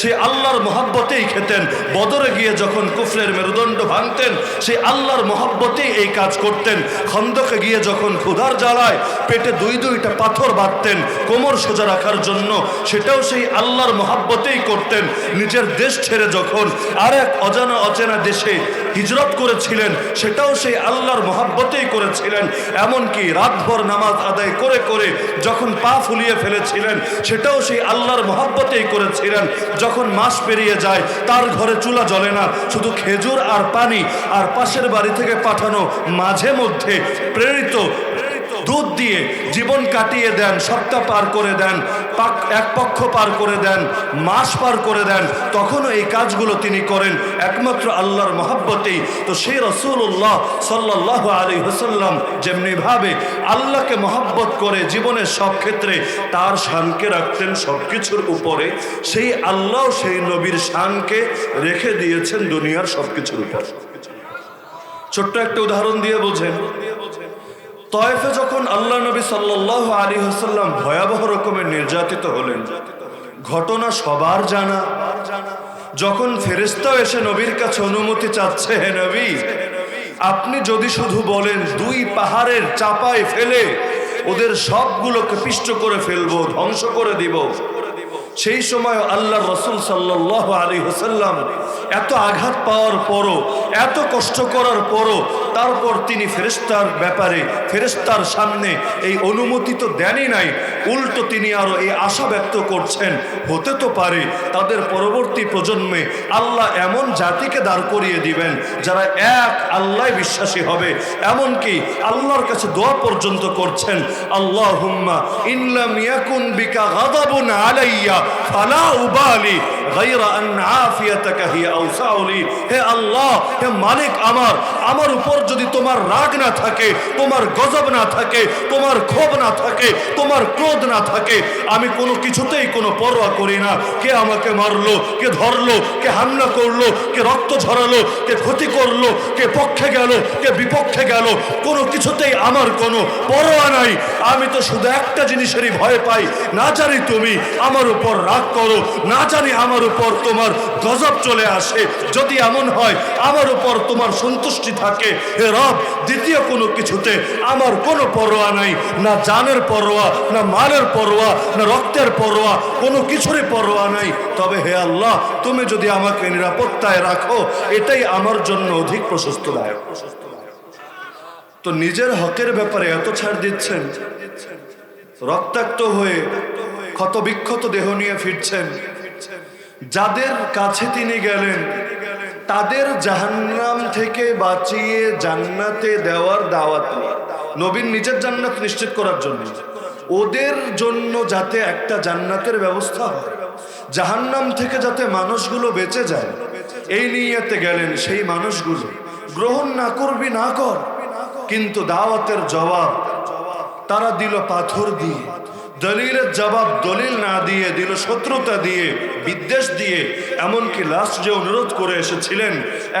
সেই আল্লাহর মহাব্বতেই খেতেন। বদরে গিয়ে যখন কুফরের মেরুদণ্ড ভাঙতেন সেই আল্লাহর মহাব্বতেই এই কাজ করতেন। খন্দকে গিয়ে যখন ক্ষুধার জ্বালায়, পেটে দুই দুইটা পাথর বাঁধতেন, কোমর সোজা রাখার জন্য, সেটাও সেই আল্লাহর মহাব্বতেই করতেন। নিজের দেশ ছেড়ে যখন আর এক অজানা অচেনা দেশে হিজরত করেছিলেন, সেটাও সেই আল্লাহর মহাব্বতেই করেছিলেন। এমনকি রাতভর নামাজ আদায় করে করে যখন পা ফুলিয়ে ফেলেছিলেন, সেটাও সেই আল্লাহর মহাব্বতেই করেছিলেন। যখন মাস পেরিয়ে যায়, তার ঘরে চুলা জ্বলে না, শুধু খেজুর আর পানি, আর পাশের বাড়ি থেকে পাঠানো মাঝে মধ্যে প্রেরিত দুধ দিয়ে জীবন কাটিয়ে দেন, সপ্তাহ পার করে দেন, পাক, এক পক্ষ পার করে দেন, মাস পার করে দেন, তখনও এই কাজগুলো তিনি করেন, একমাত্র আল্লাহর মহাব্বতেই। তো সেই রসুল্লাহ সাল্লাহ আলী হুসাল্লাম যেমনিভাবে আল্লাহকে মহাব্বত করে জীবনের সব ক্ষেত্রে তার শানকে রাখতেন সব কিছুর উপরে, সেই আল্লাহ সেই নবীর শানকে রেখে দিয়েছেন দুনিয়ার সব কিছুর উপর। ছোট্ট একটা উদাহরণ দিয়ে বোঝেন। তয়েফে যখন আল্লাহ নবী সাল্লাহ আলী হাসাল্লাম ভয়াবহ রকমের নির্যাতিত হলেন, ঘটনা সবার জানা। যখন ফেরেস্তাও এসে নবীর কাছে অনুমতি চাচ্ছে, হে নবী, আপনি যদি শুধু বলেন দুই পাহাড়ের চাপায় ফেলে ওদের সবগুলোকে পিষ্ট করে ফেলব, ধ্বংস করে দিব সেই সময় আল্লাহ রসুল সাল্লাহ আলী হোসাল্লাম এত আঘাত পাওয়ার পরও, এত কষ্ট করার পরও তারপর তিনি ফেরেস্তার ব্যাপারে ফেরেস্তার সামনে এই অনুমতি তো দেনই নাই। উল্টো তিনি আরও এই আশা ব্যক্ত করছেন, হতে তো পারে তাদের পরবর্তী প্রজন্মে আল্লাহ এমন জাতিকে দাঁড় করিয়ে দিবেন যারা এক আল্লাহ বিশ্বাসী হবে, এমনকি আল্লাহর কাছে দোয়া পর্যন্ত করছেন আল্লাহ হুম্মা ইনলাম ইয়াকুন বিকা গাদাবুন আলাইয়া ফালা উবালি গায়রা আন আফিয়াতাকা হিয়া আওসাউলি হে আল্লাহ, হে মালিক আমার আমার উপর যদি তোমার রাগ না থাকে, তোমার গজব না থাকে, তোমার ক্ষোভ না থাকে, তোমার ক্রোধ না থাকে, আমি কোনো কিছুতেই কোনো পরোয়া করি না। কে আমাকে মারলো, কে ধরলো, কে হামলা করল, কে রক্ত ঝরালো, কে ক্ষতি করল, কে পক্ষে গেল, কে বিপক্ষে গেল, কোনো কিছুতেই আমার কোনো পরোয়া নাই। আমি তো শুধু একটা জিনিসেরই ভয় পাই। না জানি তুমি, আমার উপর রাগ করো। না জানি আমার উপর তোমার গজব চলে আসে। যদি এমন হয়, আমার উপর তোমার সন্তুষ্টি থাকে। হে রব, দ্বিতীয় কোনো কিছুতে আমার কোনো পরোয়া নাই। না জানের পরোয়া, না মালের পরোয়া, না রক্তের পরোয়া, কোনো কিছুরই পরোয়া নাই। তবে হে আল্লাহ, তুমি যদি আমাকে নিরাপত্তায় রাখো, এটাই আমার জন্য অধিক প্রশস্তদায়ক। তো নিজের হকের ব্যাপারে এত ছাড় দিচ্ছেন? রক্তাক্ত হয়ে ক্ষত বিক্ষত দেহ নিয়ে ফিরছেন। যাদের কাছে তিনি গেলেন, তাদের জাহান্নাম থেকে বাঁচিয়ে জান্নাতে দেওয়ার দাওয়াত। নবীন নিজের জান্নাত নিশ্চিত করার জন্য। ওদের জন্য যাতে একটা জান্নাতের ব্যবস্থা হয়। জাহান্নাম থেকে যাতে মানুষগুলো বেঁচে যায়, এই নিয়েতে গেলেন সেই মানুষগুলো। গ্রহণ না করবি, না কর। কিন্তু দাওয়াতের জবাব তারা দিল পাথর দিয়ে। দলিলের জবাব দলিল না দিয়ে দিল শত্রুতা দিয়ে, বিদ্বেষ দিয়ে, এমনকি লাস্ট যে অনুরোধ করে এসেছিলেন,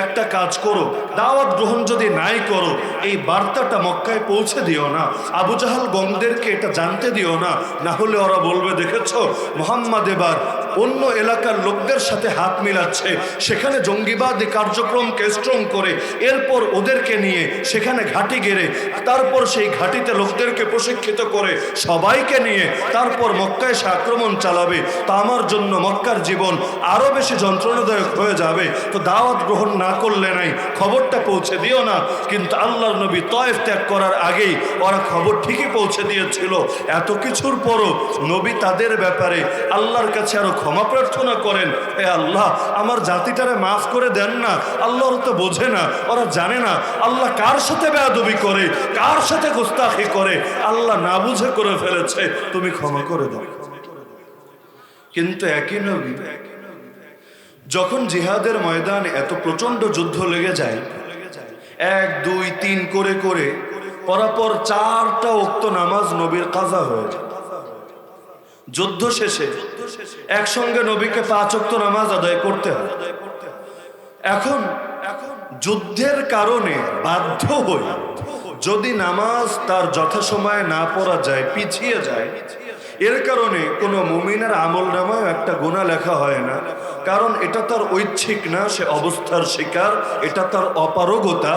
একটা কাজ করো, দাওয়াত গ্রহণ যদি নাই করো, এই বার্তাটা মক্কায় পৌঁছে দিও না। আবু জাহাল গমদেরকে এটা জানতে দিও না না হলে ওরা বলবে, দেখেছ, মোহাম্মদ এবার অন্য এলাকার লোকদের সাথে হাত মিলাচ্ছে। সেখানে জঙ্গিবাদী কার্যক্রমকে স্ট্রং করে, এরপর ওদেরকে নিয়ে সেখানে ঘাঁটি গেড়ে, তারপর সেই ঘাঁটিতে লোকদেরকে প্রশিক্ষিত করে সবাইকে নিয়ে তারপর মক্কায় সে আক্রমণ চালাবে। তা আমার জন্য মক্কার জীবন আরও বেশি যন্ত্রণাদায়ক হয়ে যাবে। তো দাওয়াত গ্রহণ না করলে নাই, খবরটা পৌঁছে দিও না। কিন্তু আল্লাহর নবী তয়েফ ত্যাগ করার আগেই ওরা খবর ঠিকই পৌঁছে দিয়েছিল। এত কিছুর পরও নবী তাদের ব্যাপারে আল্লাহর কাছে আরও ক্ষমা প্রার্থনা করেন। এ আল্লাহ, আমার জাতিটারে মাফ করে দেন না। আল্লাহর তো বোঝে না, ওরা জানে না। আল্লাহ কার সাথে বেয়াদবি করে, কার সাথে গোস্তাখি করে? আল্লাহ না বুঝে করে ফেলেছে, তুমি ক্ষমা করে দাও। কিন্তু একই নবী, যখন জিহাদের ময়দানে এত প্রচণ্ড যুদ্ধ লেগে যায়, এক, দুই, তিন করে করে, পরাপর চারটা উক্ত নামাজ নবীর কাজা হয়ে যায়। যুদ্ধ শেষে একসঙ্গে নবীকে পাঁচ অক্ত নামাজ আদায় করতে হয়। এখন যুদ্ধের কারণে বাধ্য হই যদি নামাজ তার যথাসময়ে না পড়া যায়, পিছিয়ে যায় এর কারণে কোনো মুমিনের আমল নামায় একটা গুণা লেখা হয় না। কারণ এটা তার ঐচ্ছিক না, সে অবস্থার শিকার, এটা তার অপারগতা।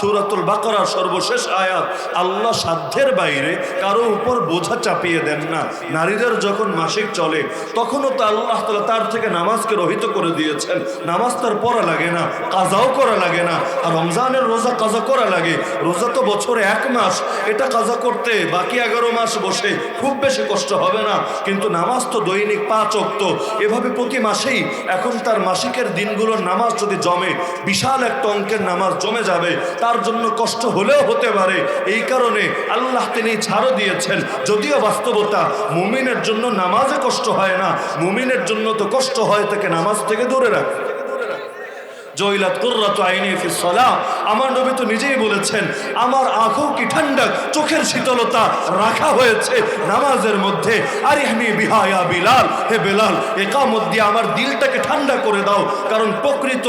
সূরাতুল বাকারার সর্বশেষ আয়াত, আল্লাহ সাধ্যের বাইরে কারও উপর বোঝা চাপিয়ে দেন না। নারীদের যখন মাসিক চলে, তখনও তো আল্লাহ তাআলা তার থেকে নামাজকে রহিত করে দিয়েছেন। নামাজ তার পড়া লাগে না, কাজাও করা লাগে না। আর রমজানের রোজা কাজা করা লাগে। রোজা তো বছরে এক মাস এটা কাজা করতে বাকি এগারো মাস বসে খুব বেশি কষ্ট হবে না। কিন্তু নামাজ তো দৈনিক পাঁচ অক্ত এভাবে প্রতি মাসেই এখন তার মাসিকের দিনগুলোর নামাজ যদি জমে, বিশাল একটা অঙ্কের নামাজ জমে যাবে, তার জন্য কষ্ট হলেও হতে পারে। এই কারণে আল্লাহ তিনি ছাড়ও দিয়েছেন। যদিও বাস্তবতা, মুমিনের জন্য নামাজে কষ্ট হয় না। মুমিনের জন্য তো কষ্ট হয় তাকে নামাজ থেকে দূরে রাখে জয়লাত কুর্রাত আইনি ফি সালাহ আমার নবী তো নিজেই বলেছেন, আমার আঁখও কি ঠান্ডা, চোখের শীতলতা রাখা হয়েছে নামাজের মধ্যে। আরিহনি বিহায়া বিলাল, হে বেলাল, একামত দিয়ে আমার দিলটাকে ঠান্ডা করে দাও, কারণ প্রকৃত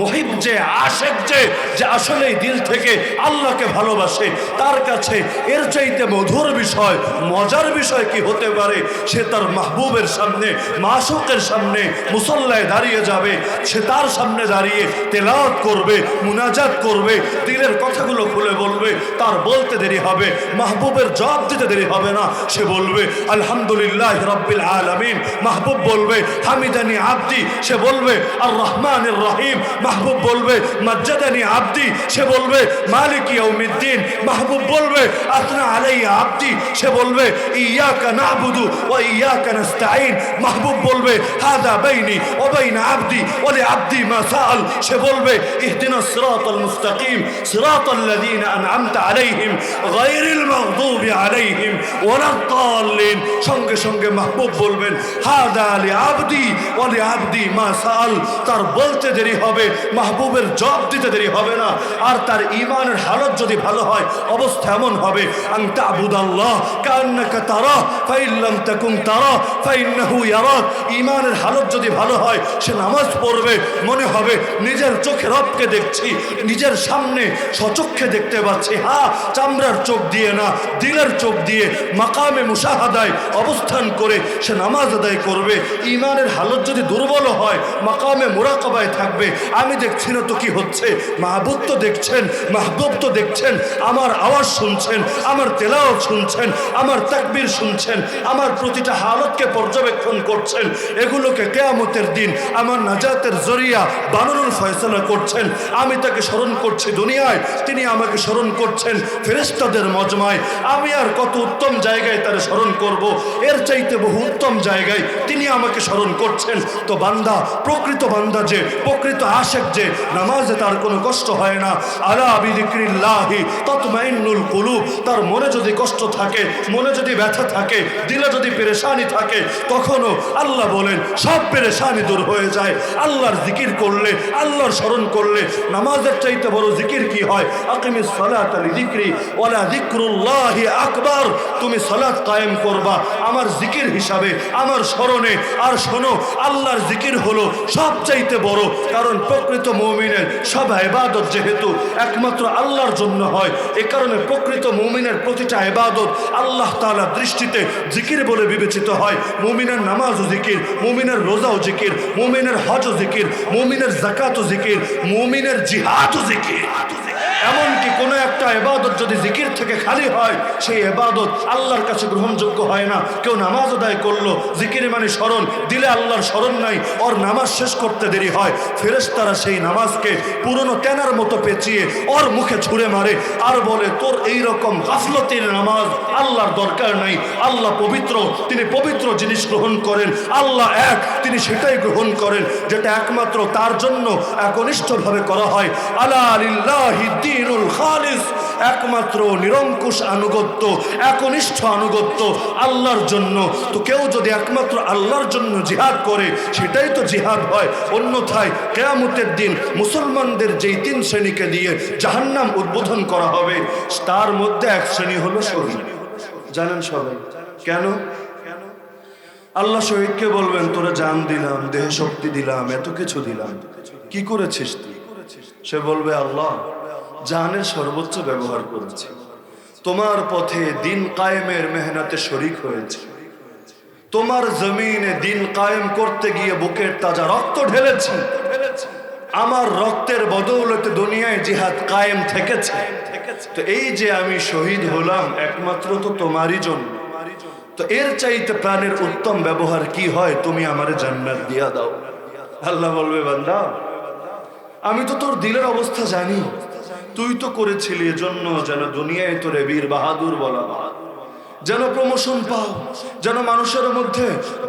মহিব যে, আশেক যে যে আসলেই দিল থেকে আল্লাহকে ভালোবাসে, তার কাছে এর চাইতে মধুর বিষয়, মজার বিষয় কি হতে পারে? সে তার মাহবুবের সামনে, মাসুকের সামনে মুসল্লায় দাঁড়িয়ে যাবে, সে তার সামনে দাঁড়িয়ে তেলাওয়াত করবে, মুনাজাত করবে, দিলের কথাগুলো খুলে বলবে, তার বলতে দেরি হবে, মাহবুবের জবাব দিতে দেরি হবে না, সে বলবে, আলহামদুলিল্লাহ রব্বিল আলামিন। মাহবুব বলবে, হামিদানি আব্দি। সে বলবে আর রহমানের রহিম। মাহবুব বলবে, মজ্জাদানি আব্দি। সে বলবে, মালিক ইয়াউমিদ্দিন। মাহবুব বলবে আসনা আলাইয়া আব্দি। সে বলবে, ইয়াকা নাবুদু ওয়া ইয়াকা নাস্তাইন মাহবুব বলবে, হাদা বাইনি ওয়া বাইনা আব্দি ওয়া লি আব্দি মা সাআল। সে বলবে সঙ্গে সঙ্গে মাহবুব বলবেন, হাদা লি আবদি ওয়া আবদি মা সাআল। তার বলতে দেরি হবে, মাহবুবের জবাব দিতে দেরি হবে না। আর তার ইমানের হালত যদি ভালো হয়, অবস্থা এমন হবে ইয়ারাক। ঈমানের হালত যদি ভালো হয়, সে নামাজ পড়বে, মনে হবে নিজের চোখে রবকে দেখছি, নিজের সামনে সচক্ষে দেখতে পাচ্ছি। হ্যাঁ চামড়ার চোখ দিয়ে না, দিলের চোখ দিয়ে মাকামে মুশাহাদায় অবস্থান করে সে নামাজ আদায় করবে। ইমানের হালত যদি দুর্বল হয়, মাকামে মুরাকাবায় থাকবে। আমি দেখছি না তো কি হচ্ছে? মাহবুব তো দেখছেন, মাহবুব তো দেখছেন, আমার আওয়াজ শুনছেন, আমার তেলাও শুনছেন, আমার তাকবীর শুনছেন, আমার প্রতিটা হালতকে পর্যবেক্ষণ করছেন। এগুলোকে কেয়ামতের দিন আমার নাজাতের জরিয়া বানানোর ফয়সলা করছেন, আমি তাকে স্মরণ করছি দুনিয়ায়, তিনি আমাকে স্মরণ করছেন ফেরেস্তাদের মজমায়। আমি আর কত উত্তম জায়গায় তারা স্মরণ করব, এর চাইতে বহু উত্তম জায়গায় তিনি আমাকে স্মরণ করছেন। তো বান্দা, প্রকৃত বান্দা যে, প্রকৃত আশেক যে, নামাজে তার কোনো কষ্ট হয় না। আলা বিদিক্রিল্লাহি তৎমাইন্নুল কুলুব, তার মনে যদি কষ্ট থাকে, মনে যদি ব্যথা থাকে, দিলে যদি পেরেশানি থাকে তখনও আল্লাহ বলেন, সব পেরেশানি দূর হয়ে যায়। আল্লাহর জিকির করলে আল্লাহর স্মরণ করলে নামাজের চাইতে বড় জিকির কি হয়? আকিমি সালাত আলি জিক্রি ওয়ালা জিক্রুল্লাহি আকবার। তুমি সালাত কায়েম করবা। আমার জিকির হিসাবে, আমার স্মরণে। আর শোনো, আল্লাহর জিকির হলো সবচাইতে বড়। কারণ প্রকৃত মৌমিনের সব ইবাদত যেহেতু একমাত্র আল্লাহর জন্য হয়, এ কারণে প্রকৃত মৌমিনের প্রতিটা ইবাদত আল্লাহ তাআলার দৃষ্টিতে জিকির বলে বিবেচিত হয়। মুমিনের নামাজও জিকির, মুমিনের রোজাও জিকির, মুমিনের হজও জিকির, মুমিনের জাকাতও জিকির মুমিনের জিহাদও জিকির। এমনকি কোনো একটা এবাদত যদি জিকির থেকে খালি হয়, সেই এবাদত আল্লাহর কাছে গ্রহণযোগ্য হয় না। কেউ নামাজ আদায় করল, জিকির মানে স্মরণ, দিলে আল্লাহর স্মরণ নাই, ওর নামাজ শেষ করতে দেরি হয়। ফেরেশতারা সেই নামাজকে পুরনো তেনার মতো পেঁচিয়ে ওর মুখে ছুঁড়ে মারে আর বলে, তোর এই রকম গাফলতির নামাজ আল্লাহর দরকার নাই। আল্লাহ পবিত্র, তিনি পবিত্র জিনিস গ্রহণ করেন। আল্লাহ এক, তিনি সেটাই গ্রহণ করেন, যেটা একমাত্র তার জন্য একনিষ্ঠভাবে করা হয়। আলা আলিল্লাহি দ্বীনুল খালিস একমাত্র নিরঙ্কুশ আনুগত্য, একনিষ্ঠ আনুগত্য, আল্লাহর জন্য। তো কেউ যদি একমাত্র আল্লাহর জন্য জিহাদ করে, সেটাই তো জিহাদ হয়। অন্যথায় কেয়ামতের দিন মুসলমানদের যেই তিন শ্রেণীকে দিয়ে জাহান্নাম উদ্বোধন করা হবে, তার মধ্যে এক শ্রেণি হলো শহীদ। জানেন সবাই? কেন? আল্লাহ শহীদকে বলবেন, তোরা জান দিলাম দেহ শক্তি দিলাম, এত কিছু দিলাম। কি করেছিস তুই? সে বলবে, আল্লাহ জানের সর্বোচ্চ ব্যবহার করেছি। তোমার পথে দিন কায়েমের মেহনতে শরিক হয়েছে। তোমার জমিনে দিন কায়েম করতে গিয়ে বুকের তাজা রক্ত ঢেলেছি। আমার রক্তের বদৌলতে দুনিয়ায় জিহাদ কায়েম থেকেছে। তো এই যে আমি শহীদ হলাম, একমাত্র তো তোমারই জন্য। তো এর চাইতে প্রাণের উত্তম ব্যবহার কি হয়, তুমি আমার জান্নাত দিয়া দাও। আল্লাহ বলবে, বান্দা, আমি তো তোর দিলের অবস্থা জানি। তুই তো করেছিলি এজন্য যেন দুনিয়ায় তোরে বীর বাহাদুর বলা যেন প্রমোশন পাও, যেন মানুষের মধ্যে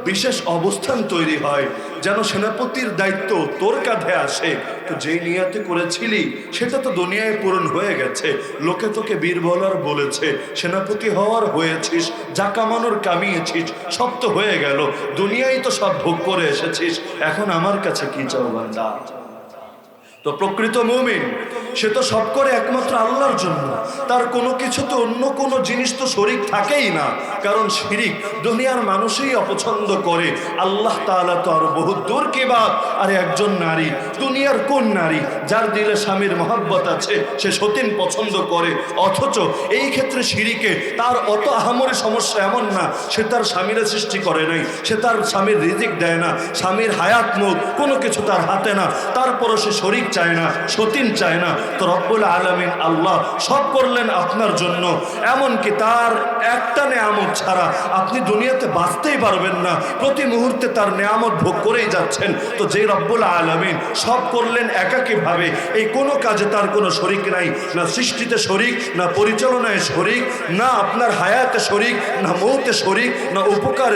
বিশেষ অবস্থান তৈরি হয়, যেন সেনাপতির দায়িত্ব তোর কাঁধে আসে। তো যেই নিয়াতে করেছিলি, সেটা তো দুনিয়ায় পূরণ হয়ে গেছে। লোকে তোকে বীর বলার বলেছে, সেনাপতি হওয়ার হয়েছিস, যা কামানোর কামিয়েছিস, সব তো হয়ে গেল। দুনিয়ায় তো সব ভোগ করে এসেছিস, এখন আমার কাছে কি চাও বান্দা? তো প্রকৃত মুমিন সে তো সব করে একমাত্র আল্লাহর জন্য। তার কোনো কিছু তো অন্য কোনো জিনিস তো শরিক থাকেই না। কারণ শিরিক দুনিয়ার মানুষই অপছন্দ করে। আল্লাহ তাআলা তো আরও বহু দূর কি বাদ আর একজন নারী, দুনিয়ার কোন নারী, যার দিলে স্বামীর মহাব্বত আছে, সে সতীন পছন্দ করে। অথচ এই ক্ষেত্রে শিরিকে তার অত আহামরি সমস্যা এমন না, সে তার স্বামীর সৃষ্টি করে নাই, সে তার স্বামীর রিজিক দেয় না, স্বামীর হায়াত মুখ, কোনো কিছু তার হাতে না। তারপরও সে শরিক চায় না, সতীন চায় না। তো রব্বুল আলমিন আল্লাহ সব করলেন আপনার জন্য। এমনকি তার একটা নেয়ামত ছাড়া আপনি দুনিয়াতে বাঁচতেই পারবেন না। প্রতি মুহূর্তে তার নেয়ামত ভোগ করেই যাচ্ছেন। তো যে রব্বুল আলমিন সব করলেন একাকীভাবে, এই কোনো কাজে তার কোনো শরিক নাই। না সৃষ্টিতে শরিক, না পরিচালনায় শরিক, না আপনার হায়াতে শরিক, না মৌতে শরিক, না উপকারে